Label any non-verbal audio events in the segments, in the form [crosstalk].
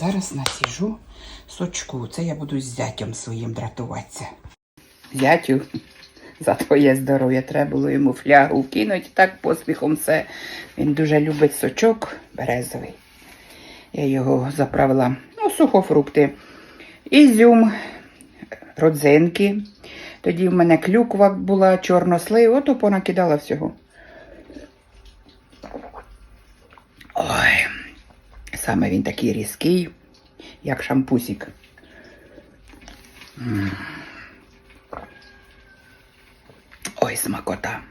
зараз насіжу сочку. Це я буду з зятям своїм дратуватися. Зятю, за твоє здоров'я треба було йому флягу кинути так поспіхом все. Він дуже любить сочок березовий. Я його заправила, ну, сухофрукти, ізюм, родзинки. Тоді в мене клюква була, чорнослив, ото понакидала всього. Ой, саме він такий різкий, як шампусик. Ой, смакота.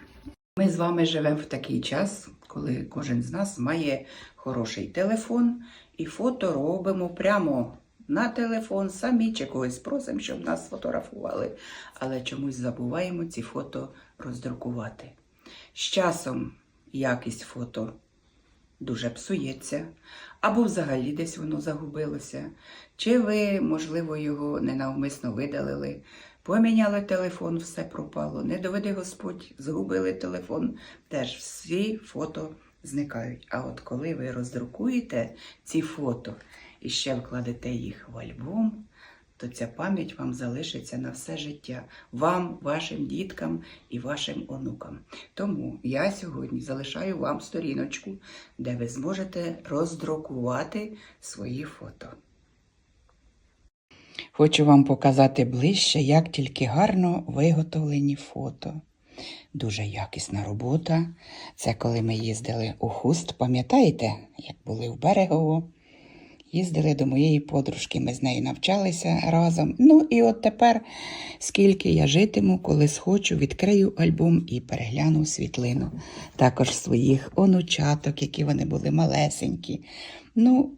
Ми з вами живемо в такий час, коли кожен з нас має хороший телефон і фото робимо прямо на телефон, самі чи когось просимо, щоб нас сфотографували. Але чомусь забуваємо ці фото роздрукувати. З часом якість фото дуже псується, або взагалі десь воно загубилося, чи ви, можливо, його ненавмисно видалили, поміняли телефон, все пропало. Не доведи Господь, згубили телефон, теж всі фото зникають. А от коли ви роздрукуєте ці фото і ще вкладете їх в альбом, то ця пам'ять вам залишиться на все життя, вам, вашим діткам і вашим онукам. Тому я сьогодні залишаю вам сторіночку, де ви зможете роздрукувати свої фото. Хочу вам показати ближче, як тільки гарно виготовлені фото. Дуже якісна робота. Це коли ми їздили у хуст, пам'ятаєте, як були в Берегово? Їздили до моєї подружки, ми з нею навчалися разом. Ну і от тепер, скільки я житиму, коли схочу, відкрию альбом і перегляну світлину. Також своїх онучаток, які вони були малесенькі. Ну,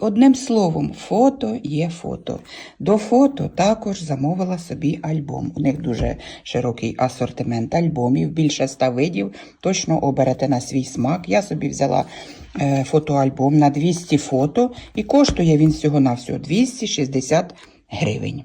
Одним словом, фото є фото. До фото також замовила собі альбом. У них дуже широкий асортимент альбомів, більше ста видів. Точно оберете на свій смак. Я собі взяла е, фотоальбом на 200 фото і коштує він всього-навсього 260 гривень.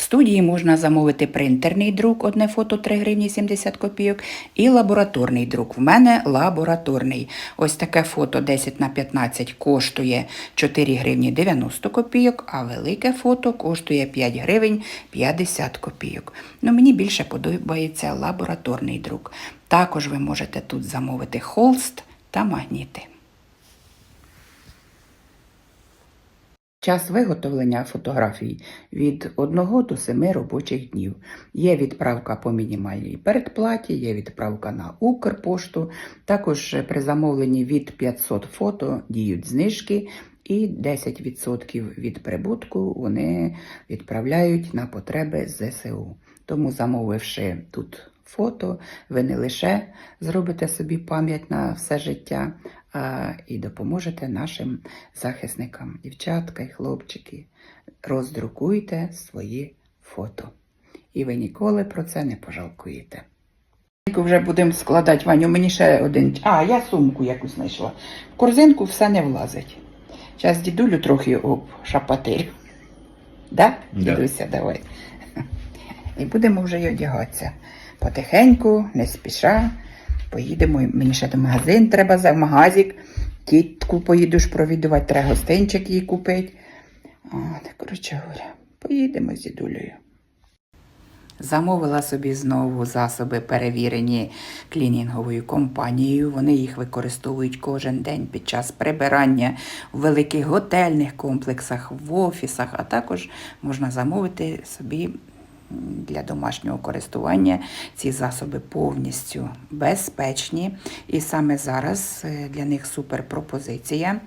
В студії можна замовити принтерний друк, одне фото 3 гривні 70 копійок, і лабораторний друк. В мене лабораторний. Ось таке фото 10 на 15 коштує 4 гривні 90 копійок, а велике фото коштує 5 гривень 50 копійок. Ну, мені більше подобається лабораторний друк. Також ви можете тут замовити холст та магніти. Час виготовлення фотографій від 1 до 7 робочих днів. Є відправка по мінімальній передплаті, є відправка на Укрпошту. Також при замовленні від 500 фото діють знижки. І 10% від прибутку вони відправляють на потреби ЗСУ. Тому, замовивши тут фото, ви не лише зробите собі пам'ять на все життя, і допоможете нашим захисникам, дівчатка і хлопчики. Роздрукуйте свої фото. І ви ніколи про це не пожалкуєте. Вже будемо складати, Ваню, мені ще один. А, я сумку якусь знайшла. В корзинку все не влазить. Зараз дідулю трохи обшапатирю. Да? Да. Дідуся, давай. І будемо вже й одягатися. Потихеньку, не спіша. Поїдемо. Мені ще до магазин треба за магазик. Тітку поїду ж провідувати, треба гостинчик їй купити. Коротше говоря, поїдемо з дідулею. Замовила собі знову засоби, перевірені клінінговою компанією. Вони їх використовують кожен день під час прибирання в великих готельних комплексах, в офісах, а також можна замовити собі для домашнього користування ці засоби повністю безпечні. І саме зараз е, для них супер пропозиція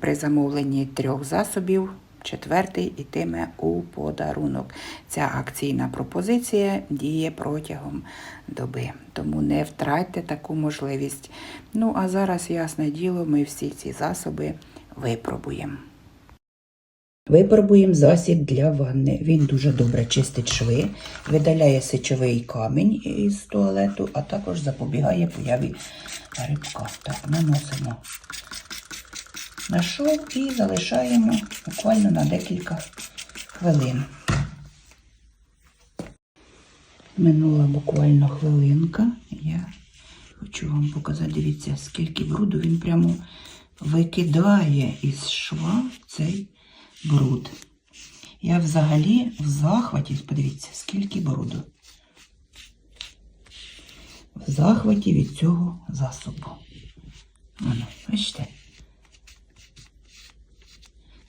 при замовленні трьох засобів четвертий ітиме у подарунок. Ця акційна пропозиція діє протягом доби, тому не втратьте таку можливість. Ну а зараз, ясне діло, ми всі ці засоби випробуємо. Випробуємо засіб для ванни. Він дуже добре чистить шви, видаляє сечовий камінь із туалету, а також запобігає появі грибка. Так, наносимо на шов і залишаємо буквально на декілька хвилин. Минула буквально хвилинка. Я хочу вам показати, дивіться, скільки бруду він прямо викидає із шва цей бруд. Я взагалі в захваті, подивіться, скільки бруду. В захваті від цього засобу. Воно, бачите?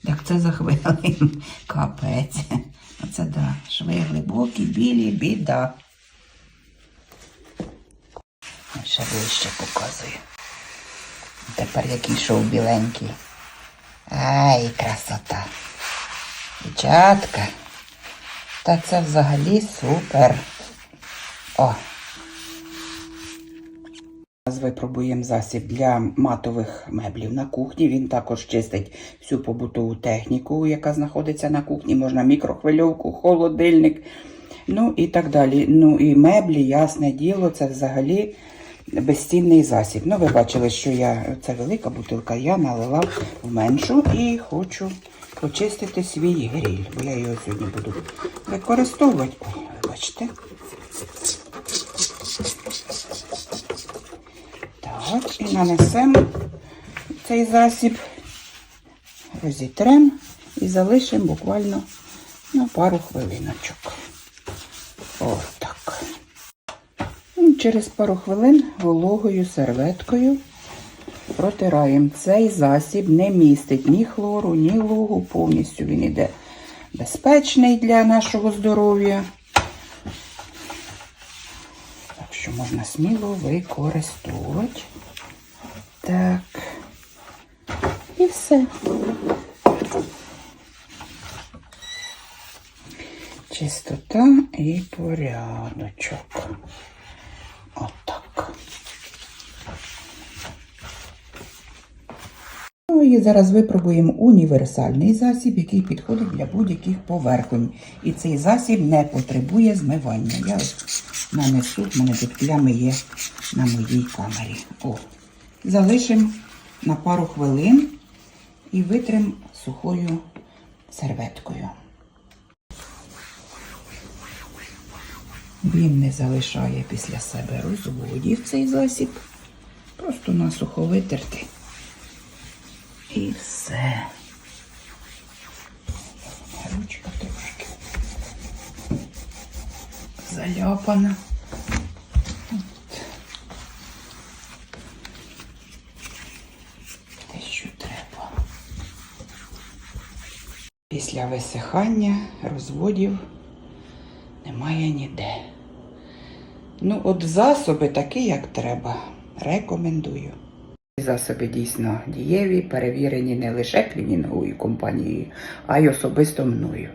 Так це за хвилину [laughs] капець. Оце да. Шви глибокі, білі, біда. Ще ближче показую. Тепер який шов біленький. Ай, красота. Дівчатка. Та це взагалі супер. О. Зараз випробуємо засіб для матових меблів на кухні. Він також чистить всю побутову техніку, яка знаходиться на кухні. Можна мікрохвильовку, холодильник, ну і так далі. Ну і меблі, ясне діло, це взагалі безцінний засіб. Ну, ви бачили, що я це велика бутилка, я налила в меншу і хочу почистити свій гріль, бо я його сьогодні буду використовувати. Ой, вибачте. Так, і нанесемо цей засіб, розітремо і залишимо буквально на пару хвилиночок. Отак. Ну, Через пару хвилин вологою серветкою протираємо. Цей засіб не містить ні хлору, ні лугу. Повністю він іде безпечний для нашого здоров'я. Так що можна сміло використовувати. Так. І все. Чистота і порядочок. Ну і зараз випробуємо універсальний засіб, який підходить для будь-яких поверхонь. І цей засіб не потребує змивання. Я нанесу, в мене тут плями є на моїй камері. О, залишимо на пару хвилин і витримо сухою серветкою. Він не залишає після себе розводів цей засіб. Просто насухо витерти. І все. Ручка трошки заляпана. Після висихання розводів немає ніде. Ну, от засоби такі, як треба. Рекомендую. Засоби дійсно дієві, перевірені не лише клінінговою компанією, а й особисто мною.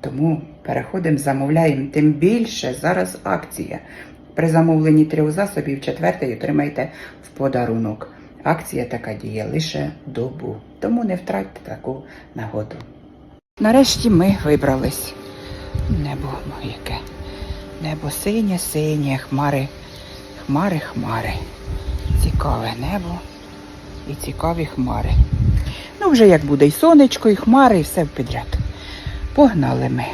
Тому переходимо, замовляємо. Тим більше зараз акція. При замовленні трьох засобів четвертий отримаєте в подарунок. Акція така діє лише добу. Тому не втратьте таку нагоду. Нарешті ми вибрались. Небо ну, яке. Небо синє, синє, хмари, хмари, хмари. Цікаве небо і цікаві хмари. Ну, вже як буде і сонечко, і хмари, і все підряд. Погнали ми.